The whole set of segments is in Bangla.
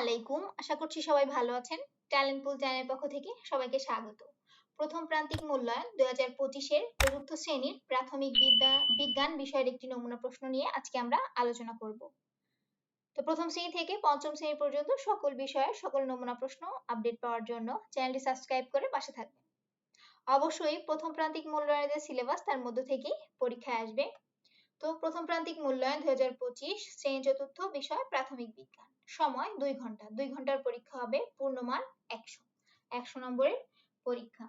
আলাইকুম। আশা করছি সবাই ভালো আছেন। ট্যালেন্ট পুল চ্যানেলের পক্ষ থেকে সবাইকে স্বাগত। প্রথম প্রান্তিক মূল্যায়ন দুই হাজার পঁচিশের চতুর্থ শ্রেণির প্রাথমিক বিদ্যা বিজ্ঞান বিষয়ের একটি নমুনা প্রশ্ন নিয়ে আজকে আমরা আলোচনা করব। তো প্রথম শ্রেণি থেকে পঞ্চম শ্রেণি পর্যন্ত সকল বিষয়ের সকল নমুনা প্রশ্ন আপডেট পাওয়ার জন্য চ্যানেলটি সাবস্ক্রাইব করে পাশে থাকবেন। অবশ্যই প্রথম প্রান্তিক মূল্যায়নের যে সিলেবাস তার মধ্য থেকেই পরীক্ষায় আসবে। তো প্রথম প্রান্তিক মূল্যায়ন দুই হাজার পঁচিশ, শ্রেণি চতুর্থ বিষয় প্রাথমিক বিজ্ঞান। সময় দুই ঘণ্টা। দুই ঘণ্টার পরীক্ষা হবে পূর্ণমান একশো। একশো নম্বরের পরীক্ষা।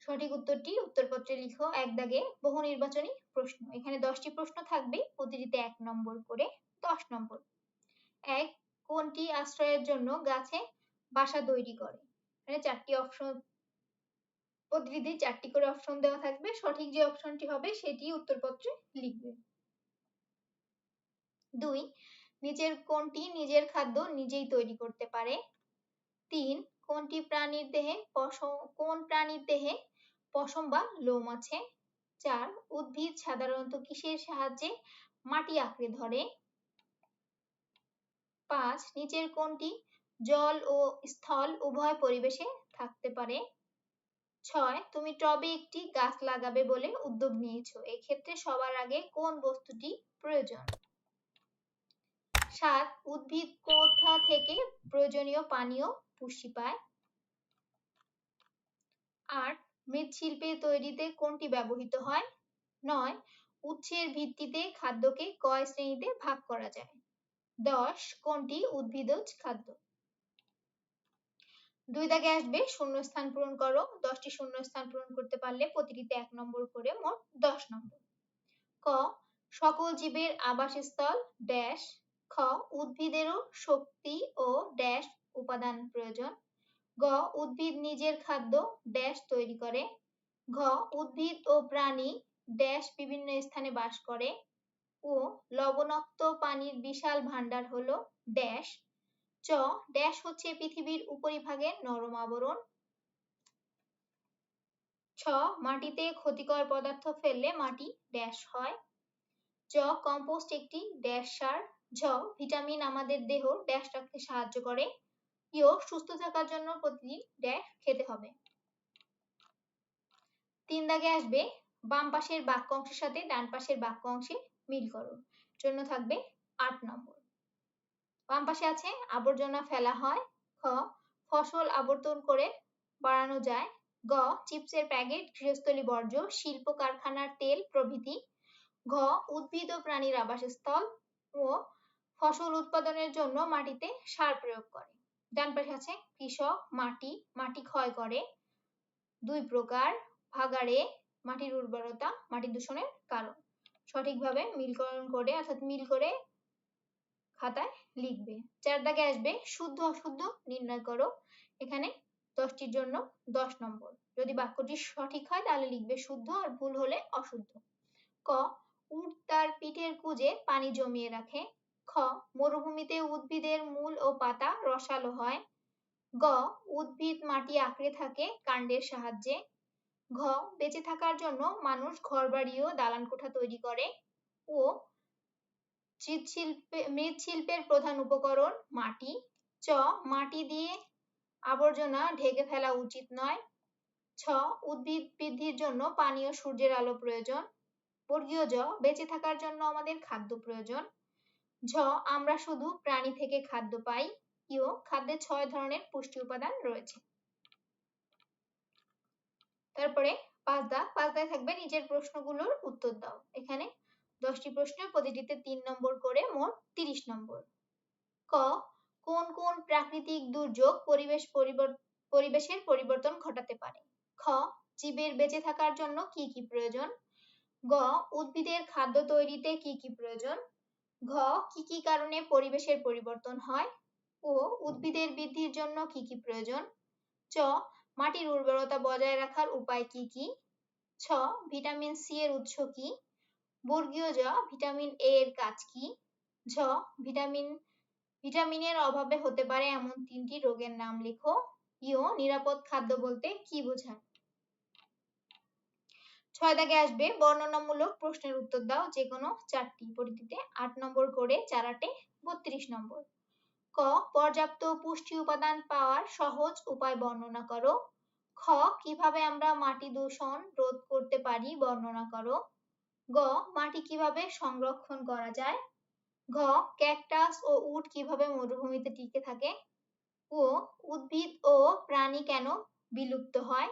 সঠিক উত্তরটি উত্তরপত্রে লিখো। এক দাগে বহু নির্বাচনী প্রশ্ন। এখানে দশটি প্রশ্ন থাকবে। প্রতিটিতে এক নম্বর করে দশ নম্বর। এক, কোনটি আশ্রয়ের জন্য গাছে বাসা তৈরি করে? এখানে চারটি অপশন প্রতিটি চারটি করে অপশন দেওয়া থাকবে। সঠিক যে অপশনটি হবে সেটি উত্তরপত্রে লিখবে। দুই নিচের কোনটি নিজের খাদ্য নিজেই তৈরি করতে পারে? তিন, কোনটি প্রাণীর দেহে পশম, কোন প্রাণীর দেহে পশম বা লোম আছে? চার, উদ্ভিদ সাধারণত কিসের সাহায্যে মাটি আঁকড়ে ধরে? পাঁচ, নিচের কোনটি জল ও স্থল উভয় পরিবেশে থাকতে পারে? ছয়, তুমি টবে একটি গাছ লাগাবে বলে উদ্যোগ নিয়েছো। এক্ষেত্রে সবার আগে কোন বস্তুটি প্রয়োজন? সাত উদ্ভিদ কোথা থেকে প্রয়োজনীয় পানীয় পুষ্টি পায়? আট, মৃৎশিল্পে তৈরিতে কোনটি ব্যবহৃত হয়? নয়, উৎসের ভিত্তিতে খাদ্যকে কয় শ্রেণীতে ভাগ করা যায়? দশ, কোনটি উদ্ভিদজ খাদ্য? দুই দাগে আসবে, শূন্যস্থান পূরণ করো। দশটি শূন্যস্থান পূরণ করতে পারলে প্রতিটিতে এক নম্বর করে মোট দশ নম্বর। ক, সকল জীবের আবাসস্থল, ড্যাশ খ, উদ্ভিদেরও শক্তি ও ড্যাশ উপাদান প্রয়োজন। গ, উদ্ভিদ নিজের খাদ্য ড্যাশ তৈরি করে। ঘ, উদ্ভিদ ও প্রাণী ড্যাশ বিভিন্ন স্থানে বাস করে। ও লবণাক্ত পানির বিশাল ভান্ডার হলো ড্যাশ। চ, ড্যাশ হচ্ছে পৃথিবীর উপরিভাগের নরম আবরণ। ছ, মাটিতে ক্ষতিকর পদার্থ ফেললে মাটি ড্যাশ হয়। জ, কম্পোস্ট একটি ড্যাশ সার। ঝ ভিটামিন আমাদের দেহ ড্যাশ রাখতে সাহায্য করে। ইও সুস্থ থাকার জন্য প্রতিদিন ড্যাশ খেতে হবে। তিন দাগে আসবে, বাম পাশের বাক্য অংশের সাথে ডান পাশের বাক্য অংশে মিল করো। জন্য থাকবে আট নম্বর। বাম পাশে আছে, আবর্জনা ফেলা হয়, খ, ফসল আবর্তন করে বাড়ানো যায়, গ, চিপসের প্যাকেট, গৃহস্থলী বর্জ্য, শিল্প কারখানার তেল প্রভৃতি, ঘ, উদ্ভিদ ও প্রাণীর আবাসস্থল, ও ফসল উৎপাদনের জন্য মাটিতে সার প্রয়োগ করে। ডান পাশে আছে কৃষক, মাটি মাটি ক্ষয় করে। দুই প্রকার, ভাগাড়ে মাটির উর্বরতা, মাটি দূষণের কারণ। সঠিকভাবে মিলকরণ করে, অর্থাৎ মিল করে খাতায় লিখবে। চার দাগে আসবে, শুদ্ধ অশুদ্ধ নির্ণয় করো। এখানে দশটির জন্য দশ নম্বর। যদি বাক্যটি সঠিক হয়, তাহলে লিখবে শুদ্ধ আর ভুল হলে অশুদ্ধ। ক, উট তার পিঠের কুজে পানি জমিয়ে রাখে। খ, মরুভূমিতে উদ্ভিদের মূল ও পাতা রসালো হয়। গ, উদ্ভিদ মাটি আঁকড়ে থাকে কাণ্ডের সাহায্যে। ঘ, বেঁচে থাকার জন্য মানুষ ঘরবাড়ি ও দালান কোঠা তৈরি করে। ও, মৃৎশিল্পে, মৃৎশিল্পের প্রধান উপকরণ মাটি। চ, মাটি দিয়ে আবর্জনা ঢেকে ফেলা উচিত নয়। ছ, উদ্ভিদ বৃদ্ধির জন্য পানি ও সূর্যের আলো প্রয়োজন। বর্গীয় জ, বেঁচে থাকার জন্য আমাদের খাদ্য প্রয়োজন। ঝ, আমরা শুধু প্রাণী থেকে খাদ্য পাই। ইও খাদ্যে ছয় ধরনের পুষ্টি উপাদান রয়েছে। তারপরে পাঁচ দা পাঁচ দায় থাকবে নিজের প্রশ্নগুলোর উত্তর দাও। এখানে দশটি প্রশ্নের প্রতিটিতে তিন নম্বর করে মোট তিরিশ নম্বর। ক, কোন কোন প্রাকৃতিক দুর্যোগ পরিবেশ পরিবেশের পরিবর্তন ঘটাতে পারে? খ, জীবের বেঁচে থাকার জন্য কি কি প্রয়োজন? গ, উদ্ভিদের খাদ্য তৈরিতে কি কি প্রয়োজন? ঘ, কি কি কারণে পরিবেশের পরিবর্তন হয়? ও, উদ্ভিদের বৃদ্ধির জন্য কি কি প্রয়োজন? চ, মাটির উর্বরতা বজায় রাখার উপায় কি কি? ছ, ভিটামিন সি এর উৎস কি? বর্গীয় জ, ভিটামিন এ এর কাজ কি? ঝ, ভিটামিন, ভিটামিনের অভাবে হতে পারে এমন তিনটি রোগের নাম লেখো। ইও নিরাপদ খাদ্য বলতে কি বোঝায়? ছয় দাগে আসবে। বর্ণনামূলক প্রশ্নের উত্তর দাও। যে কোনো চারটি পরিধিতে আট নম্বর করে চার আটে বত্রিশ নম্বর। ক, পর্যাপ্ত পুষ্টি উপাদান পাওয়ার সহজ উপায় বর্ণনা করো। খ, কীভাবে আমরা মাটি দূষণ রোধ করতে পারি বর্ণনা করো। গ, মাটি কীভাবে সংরক্ষণ করা যায়। ঘ, ক্যাকটাস ও উট কীভাবে মরুভূমিতে টিকে থাকে। ও উদ্ভিদ ও প্রাণী কেন বিলুপ্ত হয়।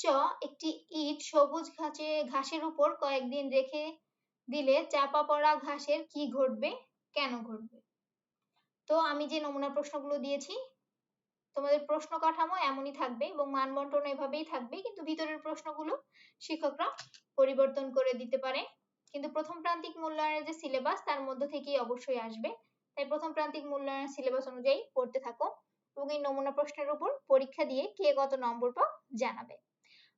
চ একটি ইট সবুজ ঘাসে, ঘাসের উপর কয়েকদিন রেখে দিলে চাপা পড়া ঘাসের কি ঘটবে? কেন ঘটবে? তো আমি যে নমুনা প্রশ্নগুলো দিয়েছি, তোমাদের প্রশ্ন কাঠামো এমনই থাকবে এবং মান বন্টন এভাবেই থাকবে, কিন্তু ভিতরের প্রশ্নগুলো শিক্ষকরা পরিবর্তন করে দিতে পারে। কিন্তু প্রথম প্রান্তিক মূল্যায়নের যে সিলেবাস, তার মধ্য থেকেই অবশ্যই আসবে। তাই প্রথম প্রান্তিক মূল্যায়নের সিলেবাস অনুযায়ী পড়তে থাকো এবং এই নমুনা প্রশ্নের উপর পরীক্ষা দিয়ে কে কত নম্বর পাও জানাবে।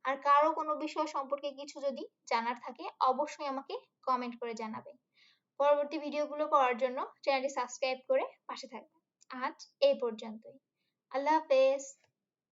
আর কারও কোনো বিষয় সম্পর্কে কিছু যদি জানার থাকে, অবশ্যই আমাকে কমেন্ট করে জানাবে। পরবর্তী ভিডিওগুলো পাওয়ার জন্য চ্যানেলটি সাবস্ক্রাইব করে পাশে থাকবে আজ এই পর্যন্তই। আল্লাহ হাফেজ।